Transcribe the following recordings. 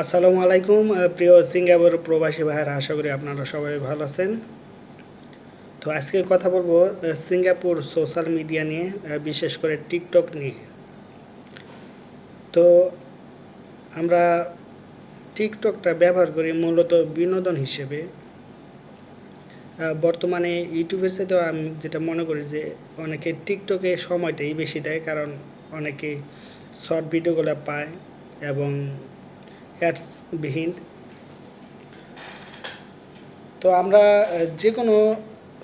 আসসালামু আলাইকুম প্রিয় সিঙ্গাপুর প্রবাসী ভাইয়েরা, আশা করি আপনারা সবাই ভালো আছেন। তো আজকে কথা বলব সিঙ্গাপুর সোশ্যাল মিডিয়া নিয়ে বিশেষ করে টিকটক নিয়ে। তো আমরা টিকটকটা ব্যবহার করি মূলত বিনোদন হিসেবে। বর্তমানে ইউটিউবের সাথেও আমি যেটা মনে করি যে, অনেকে টিকটকে সময়টাই বেশি দেয়, কারণ অনেকে শর্ট ভিডিওগুলো পায় এবং অ্যাডসবিহীন তো আমরা যে কোনো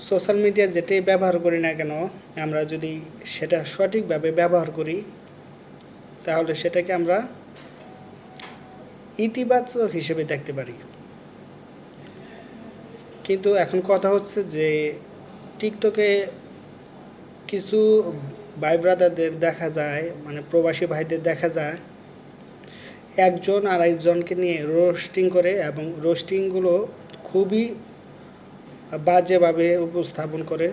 সোশ্যাল মিডিয়া যেটাই ব্যবহার করি না কেন, আমরা যদি সেটা সঠিকভাবে ব্যবহার করি, তাহলে সেটাকে আমরা ইতিবাচক হিসেবে দেখতে পারি। কিন্তু এখন কথা হচ্ছে যে টিকটকে কিছু ভাই ব্রাদারদের দেখা যায় মানে প্রবাসী ভাইদের দেখা যায় একজন আর একজনকে নিয়ে রোস্টিং করে এবং রোস্টিংগুলো খুবই বাজেভাবে উপস্থাপন করে,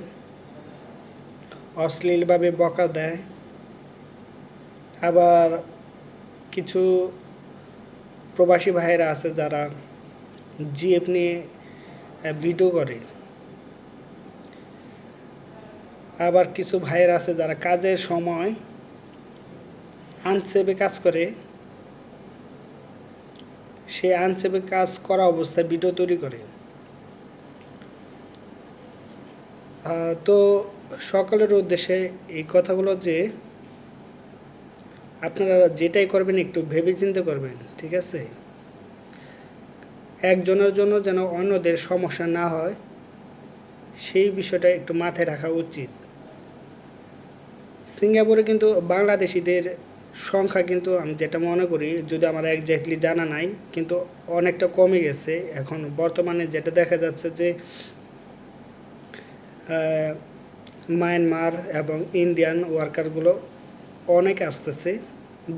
অশ্লীলভাবে বকা দেয়, আবার কিছু প্রবাসী ভাইয়েরা আছে যারা জিএফ নিয়ে ভিডিও করে, আবার কিছু ভাইয়েরা আছে যারা কাজের সময় আনসেভে কাজ করে সে আনসেভে কাজ করা অবস্থায় ভিডিও তৈরি করে। তো সকলের উদ্দেশ্যে এই কথাগুলো যে আপনারা যেটাই করবেন একটু ভেবে চিন্তে করবেন, ঠিক আছে? একজনের জন্য যেন অন্যদের সমস্যা না হয়, সেই বিষয়টা একটু মাথায় রাখা উচিত। সিঙ্গাপুরে কিন্তু বাংলাদেশিদের সংখ্যা কিন্তু আমি যেটা মনে করি, যদি আমার একজ্যাক্টলি জানা নাই, কিন্তু অনেকটা কমে গেছে। এখন বর্তমানে যেটা দেখা যাচ্ছে যে মায়ানমার এবং ইন্ডিয়ান ওয়ার্কারগুলো অনেক আসতেছে।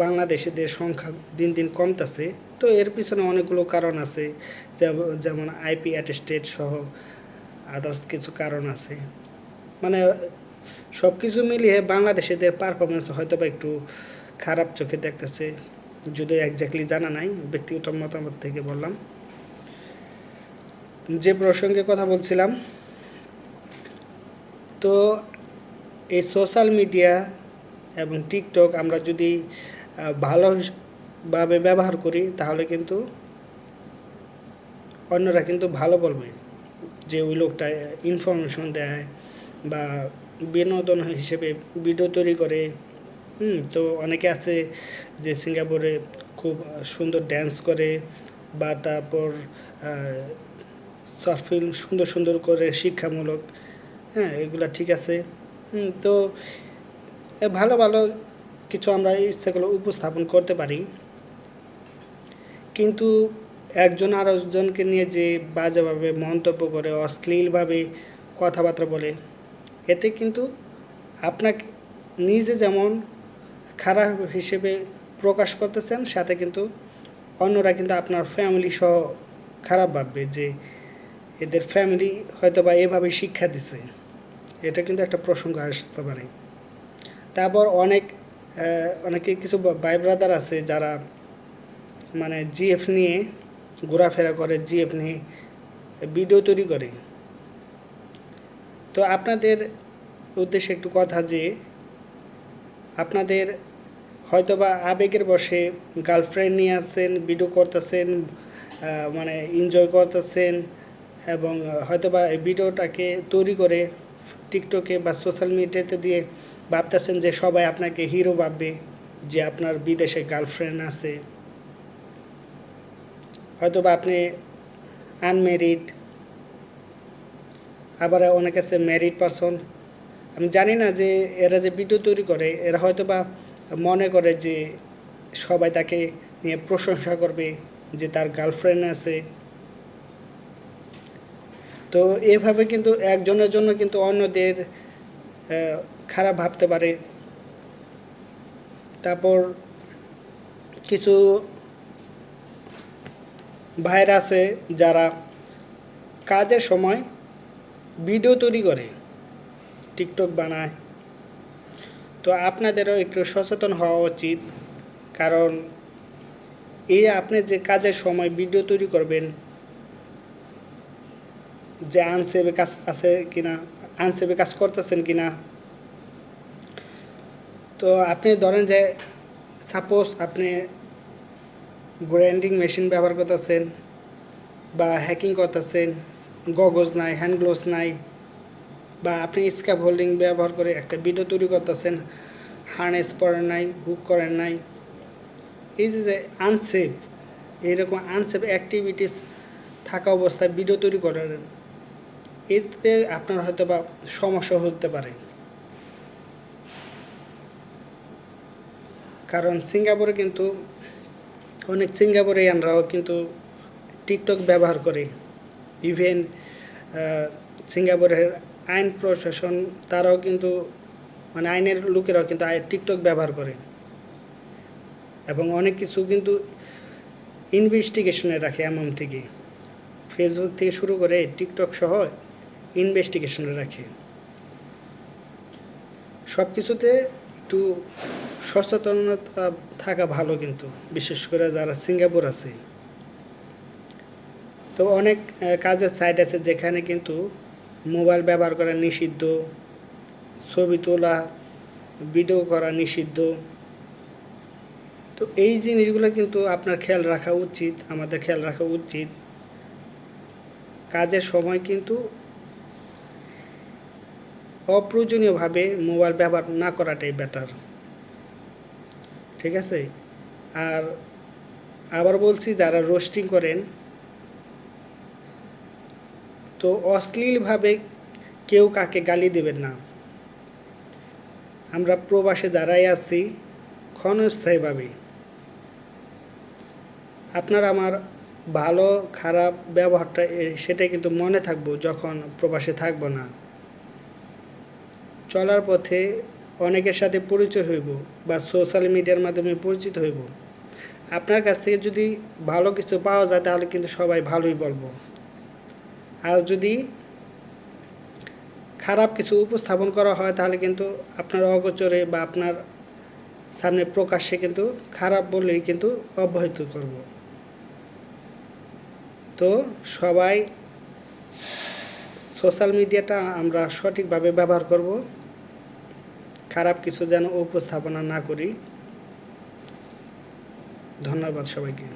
বাংলাদেশিদের সংখ্যা দিন দিন কমতেছে, তো এর পিছনে অনেকগুলো কারণ আছে। যেমন আইপি অ্যাটেস্টেড সহ আদার্স কিছু কারণ আছে। মানে সব কিছু মিলিয়ে বাংলাদেশিদের পারফরমেন্স হয়তো বা একটু খারাপ চোখে দেখতেছে। যদিও একজাক্টলি জানা নাই, ব্যক্তিগত মতামত থেকে বললাম। যে প্রসঙ্গে কথা বলছিলাম, তো এই সোশ্যাল মিডিয়া এবং টিকটক আমরা যদি ভালোভাবে ব্যবহার করি, তাহলে কিন্তু অন্যরা কিন্তু ভালো বলবে। যে ওই লোকটা ইনফরমেশন দেয় বা বিনোদন হিসেবে ভিডিও তৈরি করে। হুম তো অনেকে আছে যে সিঙ্গাপুরে খুব সুন্দর ড্যান্স করে বা তারপর শর্ট ফিল্ম সুন্দর সুন্দর করে শিক্ষামূলক হ্যাঁ এগুলা ঠিক আছে। হুম, তো ভালো ভালো কিছু আমরা ইচ্ছাগুলো উপস্থাপন করতে পারি। কিন্তু একজন আরেকজনকে নিয়ে যে বাজেভাবে মন্তব্য করে অশ্লীলভাবে কথাবার্তা বলে এতে কিন্তু আপনাকে নিজে যেমন খারাপ হিসেবে প্রকাশ করতেছেন, সাথে কিন্তু অন্যরা কিন্তু আপনার ফ্যামিলি সহ খারাপ ভাববে যে এদের ফ্যামিলি হয়তো বা এভাবে শিক্ষা দিছে। এটা কিন্তু একটা প্রসঙ্গ আসতে পারে। তারপর অনেক অনেকে কিছু ভাই ব্রাদার আছে যারা মানে জিএফ নিয়ে ঘোরাফেরা করে জিএফ নিয়ে ভিডিও তৈরি করে। তো আপনাদের উদ্দেশ্যে একটু কথা যে, আপনাদের হয়তোবা আবেগের বসে গার্লফ্রেন্ড নিয়ে আসছেন ভিডিও করতেছেন মানে এনজয় করতেছেন এবং হয়তোবা এই ভিডিওটাকে তৈরি করে টিকটকে বা সোশ্যাল মিডিয়াতে দিয়ে ভাবতেছেন যে সবাই আপনাকে হিরো ভাববে যে আপনার বিদেশে গার্লফ্রেন্ড আছে। হয়তোবা আপনি আনমেরিড আবার অনেক আছে ম্যারিড পারসন আমি জানি না যে এরা যে ভিডিও তৈরি করে, এরা হয়তো বা মনে করে যে সবাই তাকে নিয়ে প্রশংসা করবে যে তার গার্লফ্রেন্ড আছে। তো এভাবে কিন্তু একজনের জন্য কিন্তু অন্যদের খারাপ ভাবতে পারে। তারপর কিছু ভাইয়ের আছে যারা কাজের সময় ভিডিও তৈরি করে, টিকটক বানায়। তো আপনাদেরও একটু সচেতন হওয়া উচিত। কারণ এই আপনি যে কাজের সময় ভিডিও তৈরি করবেন, যে আনসেভে কাজ আছে কিনা আনসেভে কাজ করতেছেন কিনা। তো আপনি ধরেন যে সাপোজ আপনি গ্রাইন্ডিং মেশিন ব্যবহার করতেছেন বা হ্যাকিং করতেছেন, গগজ নাই হ্যান্ড গ্লোভস নাই বা আপনি স্ক্যাপ হোল্ডিং ব্যবহার করে একটা ভিডিও তৈরি করতেছেন হার্নেস পরেন নাই হুক করেন নাই, এই যে আনসেফ এইরকম আনসেফ অ্যাক্টিভিটিস থাকা অবস্থায় ভিডিও তৈরি করেন, এতে আপনার হয়তো বা সমস্যা হতে পারে। কারণ সিঙ্গাপুরে কিন্তু অনেক সিঙ্গাপুরিয়ানরাও কিন্তু টিকটক ব্যবহার করে। ইভেন সিঙ্গাপুরের আইন প্রশাসন, তারাও কিন্তু মানে আইনের লোকেরাও কিন্তু টিকটক ব্যবহার করে। এবং অনেক কিছু কিন্তু ইনভেস্টিগেশনে রাখে এমন থেকে। ফেসবুক থেকে শুরু করে টিকটক সহ ইনভেস্টিগেশনে রাখে। সব কিছুতে একটু সচেতনতা থাকা ভালো কিন্তু, বিশেষ করে যারা সিঙ্গাপুর আছে। তো অনেক কাজের সাইট আছে যেখানে কিন্তু মোবাইল ব্যবহার করা নিষিদ্ধ, ছবি তোলা, ভিডিও করা নিষিদ্ধ। তো এই জিনিসগুলো কিন্তু আপনার খেয়াল রাখা উচিত, আমাদের খেয়াল রাখা উচিত। কাজের সময় কিন্তু অপ্রয়োজনীয়ভাবে মোবাইল ব্যবহার না করাটাই বেটার ঠিক আছে? আর আবার বলছি, যারা রোস্টিং করেন তো অশ্লীলভাবে কেউ কাকে গালি দেবেন না। আমরা প্রবাসে যারাই আছি, ক্ষণস্থায়ীভাবে। আপনার আমার ভালো, খারাপ ব্যবহারটা সেটাই কিন্তু মনে থাকব যখন প্রবাসে থাকব না। চলার পথে অনেকের সাথে পরিচয় হইব বা সোশ্যাল মিডিয়ার মাধ্যমে পরিচিত হইব। আপনার কাছ থেকে যদি ভালো কিছু পাওয়া যায় তাহলে কিন্তু সবাই ভালোই বলব। আর যদি খারাপ কিছু উপস্থাপন করা হয়, তাহলে কিন্তু আপনার অগোচরে বা আপনার সামনে প্রকাশ্যে কিন্তু খারাপ বললেই কিন্তু অব্যাহত করব। তো সবাই সোশ্যাল মিডিয়াটা আমরা সঠিকভাবে ব্যবহার করব। খারাপ কিছু যেন উপস্থাপনা না করি। ধন্যবাদ সবাইকে।